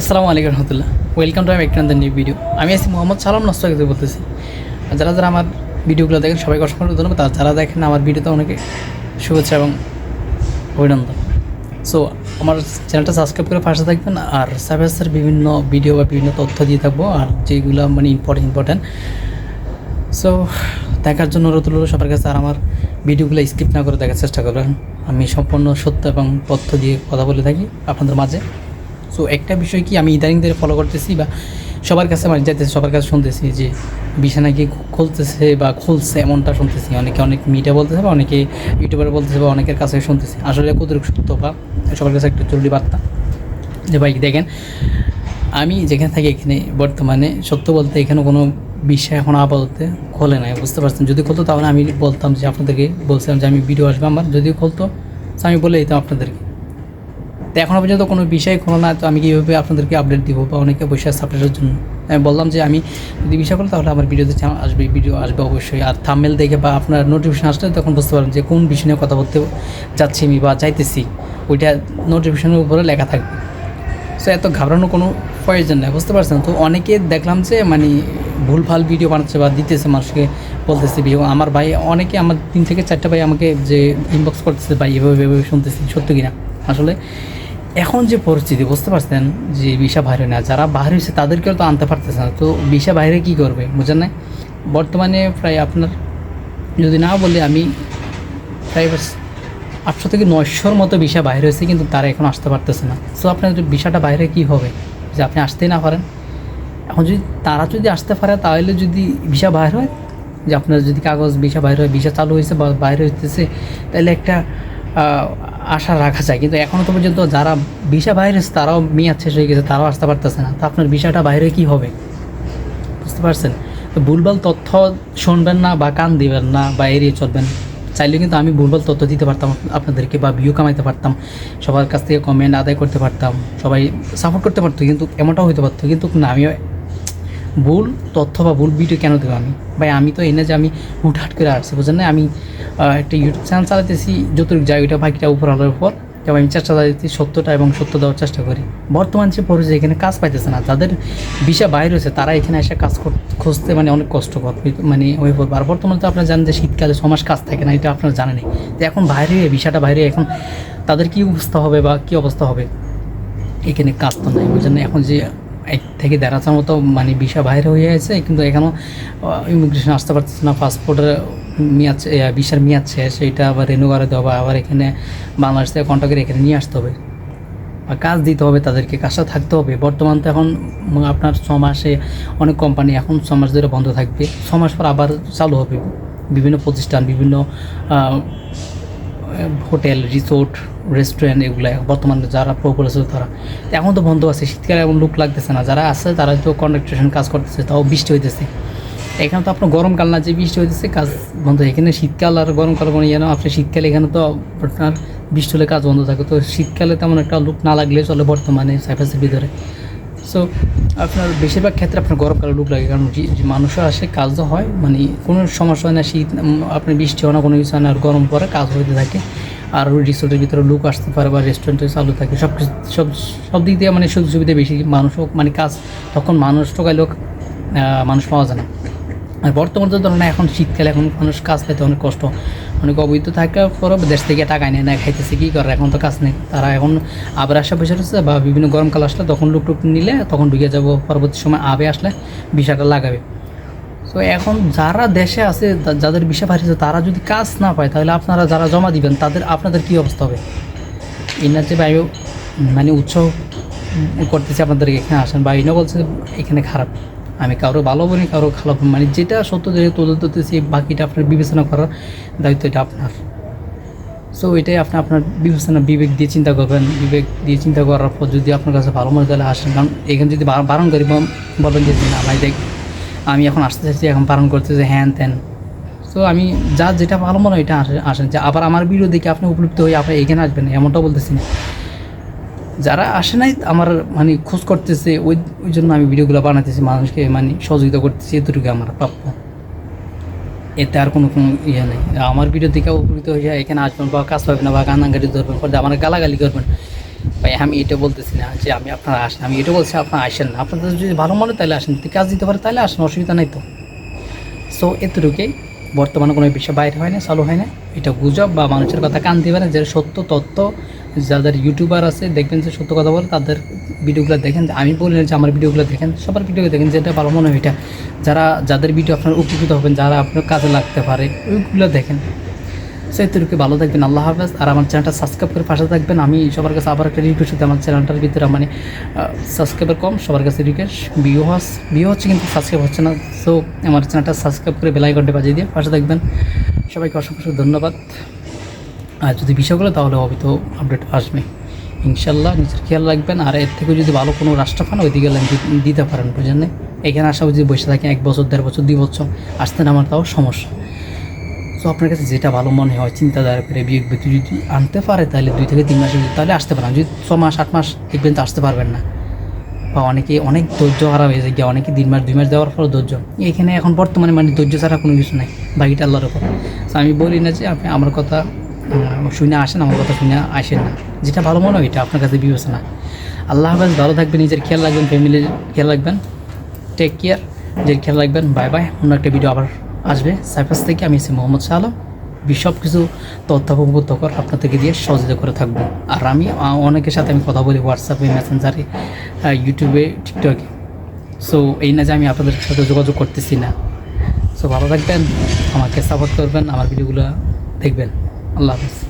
আসসালামু আলাইকুম রহমতুল্লাহ। Welcome to my একটু নিউ ভিডিও আমি আছি মোহাম্মদ সালাম নষ্ট নস্তাকিতে বলতেছি। যারা যারা আমার ভিডিওগুলো দেখেন, সবাইকে অসংখ্য ধন্যবাদ। আর যারা দেখেন আমার ভিডিওতে অনেকে শুভেচ্ছা এবং অভিনন্দন। সো আমার চ্যানেলটা সাবস্ক্রাইব করে পাশে থাকবেন আর সার্ভিসের বিভিন্ন ভিডিও বা বিভিন্ন তথ্য দিয়ে থাকব আর যেগুলো মানে ইম্পর্টেন্ট ইম্পর্টেন্ট সো দেখার জন্য অনুরোধ হলো সবার কাছে আর আমার ভিডিওগুলো স্কিপ না করে দেখার চেষ্টা করবেন। আমি সম্পূর্ণ সত্য এবং তথ্য দিয়ে কথা বলে থাকি আপনাদের মাঝে। সো একটা বিষয় কি আমি ইদানিং ধরে ফলো করতেছি বা সবার কাছে আমার যাইতেছি, সবার কাছে শুনতেছি যে বিছানা কি খুলতেছে বা খুলছে এমনটা শুনতেছি। অনেকে অনেক মিডিয়া বলতেছে বা অনেকে ইউটিউবার বলতেছে বা অনেকের কাছে শুনতেছি। আসলে কতটুকু সত্য বা সবার কাছে একটা জরুরি বার্তা? যে ভাই, দেখেন, আমি যেখানে থাকি এখানে বর্তমানে সত্য বলতে এখানে কোনো বিষয় এখন আপাতত খোলে নাই, বুঝতে পারছেন? যদি খুলতো তাহলে আমি বলতাম যে আপনাদেরকে বলছিলাম যে আমি ভিডিও আসব আমার। যদি খুলতো, আমি বলে দিতাম আপনাদেরকে। তো এখনও পর্যন্ত কোনো বিষয় খোলো না, তো আমি কীভাবে আপনাদেরকে আপডেট দিব বা অনেকে বসে আছে আপডেটের জন্য? আমি বললাম যে আমি যদি বিষয় করো, তাহলে আমার ভিডিওতে আসবে ভিডিও আসবে অবশ্যই। আর থামমেল দেখে বা আপনার নোটিফিকেশন আসলে তখন বুঝতে পারবেন যে কোন বিষয় নিয়ে কথা বলতে যাচ্ছি আমি বা চাইতেছি ওইটা নোটিফিকেশনের উপরে লেখা থাকবে। সো এত ঘাবড়ানোর কোনো প্রয়োজন নেই, বুঝতে পারছেন? তো অনেকে দেখলাম যে মানে ভুলভাল ভিডিও বানাচ্ছে বা দিতেছে মানুষকে, বলতেছে ভিডিও আমার ভাই, অনেকে আমার তিন থেকে চারটা ভাই আমাকে যে ইনবক্স করতেছে, ভাই, এভাবে এভাবে শুনতেছি, সত্যি কিনা? আসলে এখন যে পরিস্থিতি, বুঝতে পারছেন? যে ভিসা বাইরে না যারা বাইরে হয়েছে তাদেরকেও তো আনতে পারতেছে না। তো ভিসা বাইরে কী করবে, বুঝেন না বর্তমানে প্রায় আপনার, যদি না বলে আমি, প্রায় আটশো থেকে নয়শোর মতো ভিসা বাইরে হয়েছে কিন্তু তারা এখন আসতে পারতেছে না। সো আপনার ভিসাটা বাইরে কী হবে? যে আপনি আসতেই না পারেন। এখন যদি তারা যদি আসতে পারে, তাহলে যদি ভিসা বাইর হয়, যে আপনার যদি কাগজ ভিসা বাইর হয়, ভিসা চালু হয়েছে বা বাইরে হইতেছে, তাহলে একটা আশা রাখা যায়। কিন্তু এখনও তো পর্যন্ত যারা ভিসা বাইরে তারাও মেয়াদ শেষ হয়ে গেছে, তারাও আসতে পারতেছে না। তো আপনার ভিসাটা বাইরে কী হবে? বুঝতে পারছেন? তো ভুলভাল তথ্য শুনবেন না বা কান দিবেন না বা এড়িয়ে চলবেন। চাইলে কিন্তু আমি ভুলভাল তথ্য দিতে পারতাম আপনাদেরকে বা ভিউ কামাইতে পারতাম। সবার কাছ থেকে কমেন্ট আদায় করতে পারতাম। সবাই সাপোর্ট করতে পারতো, কিন্তু এমনটাও হইতে পারতো। কিন্তু না আমি ভুল তথ্য বা ভুল ভিডিও কেন দেবো আমি? ভাই, আমি তো এনে যে আমি হুটহাট করে আসছি, বুঝলেন না? আমি একটা ইউটিউব চ্যানেল চালাতেছি যতটুকু যাই ওইটা বাকিটা উপর আলোর উপর। তবে আমি চেষ্টা চালাতেছি সত্যটা এবং সত্য দেওয়ার চেষ্টা করি। বর্তমান যে পরিচয় এখানে কাজ পাইতেছে না। যাদের বিষয় বাইরে হয়েছে তারা এখানে এসে কাজ খুঁজতে মানে অনেক কষ্টকর। মানে হয়ে পড়বে আর বর্তমানে তো আপনারা জানেন যে শীতকালে ছমাস কাজ থাকে না, এটা আপনারা জানেনই। তো এখন বাইরে বিষয়টা বাইরে এখন তাদের কী অবস্থা হবে বা কী অবস্থা হবে? এখানে কাজ তো নাই ওই জন্য এখন যে এক থেকে দেড় হাজার মতো মানে ভিসা বাইরে হয়ে আছে কিন্তু এখনও ইমিগ্রেশন আসতে পারতেছে না পাসপোর্টের মেয়াদ ভিসার মেয়াদ শেষ সেইটা আবার রেনু দেওয়া আবার এখানে বাংলাদেশ থেকে কন্ট্যাক্ট করে এখানে নিয়ে আসতে হবে। বা কাজ দিতে হবে, তাদেরকে কাজটা থাকতে হবে। বর্তমান তো এখন আপনার ছ মাসে অনেক কোম্পানি এখন ছ মাস ধরে বন্ধ থাকবে। ছ মাস পর আবার চালু হবে। বিভিন্ন প্রতিষ্ঠান, বিভিন্ন হোটেল, রিসোর্ট, রেস্টুরেন্ট এগুলো বর্তমানে যারা আছে তারা। এখন তো বন্ধ আছে, শীতকালে এমন লুক লাগতেছে না, যারা আছে তারা তো কন্ট্রাকটেশন কাজ করতেছে, তাও বৃষ্টি হইতেছে। এখানে তো আপনার গরমকাল না, যে বৃষ্টি হইতেছে, কাজ বন্ধ। এখানে শীতকাল আর গরমকাল কোনো ইয়ে না আপনার শীতকালে এখানে তো আপনার বৃষ্টি হলে কাজ বন্ধ থাকে। তো শীতকালে তেমন একটা লুক না লাগলে চলে বর্তমানে সাইফাসের ভিতরে। সো আপনার বেশিরভাগ ক্ষেত্রে আপনার গরমকালে লুক লাগে, কারণ মানুষও আসে কাজ তো হয় মানে কোনো সমস্যা হয় না, শীত আপনার বৃষ্টি হয় না, কোনো কিছু হয় না, আর গরম পরে কাজ হইতে থাকে। আর রিসোর্টের ভিতরে লুক আসতে পারে বা রেস্টুরেন্টে চালু থাকে, সব সব সব দিক দিয়ে মানে সুযোগ সুবিধা বেশি মানুষও মানে কাজ, তখন মানুষ টোকাইলেও মানুষ পাওয়া যায় না। আর বর্তমানে তো ধরুন এখন শীতকালে এখন মানুষ কাজ পেতে অনেক কষ্ট। অনেক অবৈধ থাকার পরও দেশ থেকে টাকা নেয় না খাইতেছে, কী করে? এখন তো কাজ নেই। তারা এখন আবার আসা বসে রয়েছে বা বিভিন্ন গরমকাল আসলে তখন লুক টুক নিলে তখন ঢুকে যাব, পরবর্তী সময় আবে আসলে বিষয়টা লাগাবে। তো এখন যারা দেশে আছে যাদের বিষয় বাড়িয়েছে তারা যদি কাজ না পায়, তাহলে আপনারা যারা জমা দিবেন, তাদের, আপনাদের কী অবস্থা হবে? এনার যে বায়ু মানে উৎসাহ করতেছে আপনাদেরকে, এখানে আসেন বা ইনো বলছে এখানে খারাপ। আমি কারও ভালো বলি, কারও খারাপ মানে যেটা সত্য যে তদন্ত বাকিটা আপনার বিবেচনা করার দায়িত্ব এটা আপনার। সো এটাই আপনি আপনার বিবেচনা, বিবেক দিয়ে চিন্তা করবেন। বিবেক দিয়ে চিন্তা করার পর যদি আপনার কাছে ভালো মনে তাহলে আসেন। কারণ এখানে যদি বারণ করি বলবেন যে, না ভাই, দেখ, আমি এখন আসতে চাইছি, এখন বারণ করতেছে হ্যান ত্যান। সো আমি যা যেটা ভালো মনে হয়, এটা আসেন। যে আবার আমার ভিডিও দেখে আপনি উপলব্ধ হয়ে আপনি এখানে আসবেন? এমনটাও বলতেছি না। যারা আসে নাই, আমার মানে খোঁজ করতেছে, ওই ওই জন্য আমি ভিডিওগুলো বানাতেছি, মানুষকে মানে সহযোগিতা করতেছি, এতটুকু আমার প্রাপ্য। এতে আর কোনো কোনো ইয়ে নেই। আমার ভিডিও দেখে উপকৃত হয়ে যায়, এখানে আসবেন বা কাজ পাবেন না বা কান্নাকাটি ধরবেন, পরে আমার গালাগালি করবেন। ভাই, আমি এটা বলতেছি না যে আমি আপনারা আসেন, আমি এটা বলছি, আপনারা আসেন না। আপনাদের যদি ভালো মনে তাহলে আসেন। যদি কাজ দিতে পারে, তাহলে আসেন, অসুবিধা নাই তো। সো এতটুকুই। বর্তমানে কোনো বিষয় বাইরে হয় না চালু হয় না এটা গুজব বা মানুষের কথা কান দিবে না, যে সত্য তথ্য যাদের ইউটিউবার আছে, দেখবেন যে সত্য কথা বলে, তাদের ভিডিওগুলো দেখেন। আমি বলি যে আমার ভিডিওগুলো দেখেন, সবার ভিডিও দেখেন, যেটা ভালো মনে হয় এটা। যারা, যাদের ভিডিও আপনার উপকৃত হবেন, যারা আপনার কাজে লাগতে পারে, ওইগুলো দেখেন। সো এতটুকু, ভালো থাকবেন, আল্লাহ হাফেজ। আর আমার চ্যানেলটা সাবস্ক্রাইব করে পাশে থাকবেন। আমি সবার কাছে আবার একটা রিকোয়েস্ট আমার চ্যানেলটার ভিতরে মানে সাবস্ক্রাইবার কম, সবার কাছে রিকোয়েস্ট ভিউ হস ভিউ হচ্ছে কিন্তু সাবস্ক্রাইব হচ্ছে না। সো আমার চ্যানেলটা সাবস্ক্রাইব করে বেলাই ঘন্টে বাজিয়ে দিয়ে পাশে থাকবেন। সবাইকে অসংখ্য ধন্যবাদ। আর যদি বিষয়গুলো, তাহলে হবে তো আপডেট আসবে। ইনশাল্লাহ নিজের খেয়াল রাখবেন। আর এর থেকে যদি ভালো কোনো রাষ্ট্র পান, ওইদিকে দিতে পারেন, বুঝলেন না? এখানে আসা যদি বসে থাকেন এক বছর, দেড় বছর, দুই বছর, আসতে না আমার তাও সমস্যা। তো আপনার কাছে যেটা ভালো মনে হয়, চিন্তাধারা করে বিয়োগ ব্যক্তি যদি আনতে পারে, তাহলে দুই থেকে তিন মাসে তাহলে আসতে পারেন। যদি ছ মাস, আট মাস দেখবেন তো আসতে পারবেন না। বা অনেকে অনেক ধৈর্য হারা হয়ে যায়, অনেকে তিন মাস, দুই মাস দেওয়ার ফলে ধৈর্য। এখানে এখন বর্তমানে মানে ধৈর্য ছাড়া কোনো কিছু নাই বাকিটা আল্লাহর উপর। তো আমি বলি না যে আপনি আমার কথা শুনে আসেন, আমার কথা শুনে আসেন না। যেটা ভালো মনে হয়, এটা আপনার কাছে বিবেচনা। আল্লাহ হাফেজ, ভালো থাকবেন, নিজের খেয়াল রাখবেন ফ্যামিলির খেয়াল রাখবেন। টেক কেয়ার নিজের খেয়াল রাখবেন। বাই বাই অন্য একটা ভিডিও আবার আসবে। সাইফাস থেকে আমি এসে মোহাম্মদ শাহ আলম সব কিছু তথ্যাবগতকর আপনার থেকে দিয়ে সহযোগিতা করে থাকব। আর আমি অনেকের সাথে আমি কথা বলি হোয়াটসঅ্যাপে মেসেঞ্জারে ইউটিউবে টিকটকে সো এই না যে আমি আপনাদের সাথে যোগাযোগ করতেছি না। সো ভালো থাকবেন, আমাকে সাপোর্ট করবেন, আমার ভিডিওগুলো দেখবেন। আল্লাহ হাফিজ।